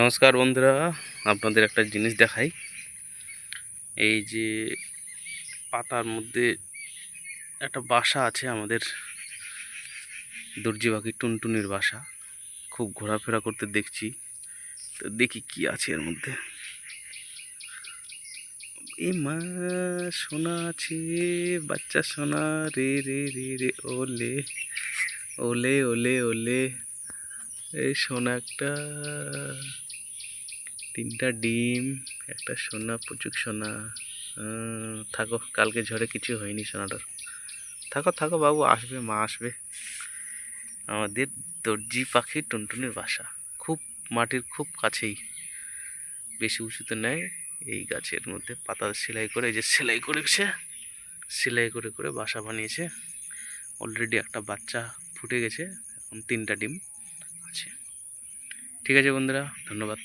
নমস্কার বন্ধুরা, আপনাদের একটা জিনিস দেখাই। এই যে পাতার মধ্যে একটা বাসা আছে আমাদের দর্জি পাখি টুনটুনির বাসা। খুব ঘোরাফেরা করতে দেখছি, তো দেখি কি আছে এর মধ্যে। এ মা, সোনা আছে, বাচ্চা সোনা, রে রে রে রে, ওলে ওলে ওলে ওলে, এই সোনা একটা তিনটা ডিম, একটা সোনা পুচুক সোনা। থাকো, কালকে ঝড়ে কিছু হয়নি সোনাটার। থাকো থাকো বাবু, আসবে, মা আসবে। আমাদের দর্জি পাখি টুনটুনির বাসা। খুব মাটির, খুব কাছেই। বেশি উঁচুতে নেয় এই গাছের মধ্যে পাতা সেলাই করে যে সেলাই করেছে, সেলাই করে করে বাসা বানিয়েছে। অলরেডি একটা বাচ্চা ফুটে গেছে, এখন তিনটা ডিম আছে। ঠিক আছে বন্ধুরা, ধন্যবাদ।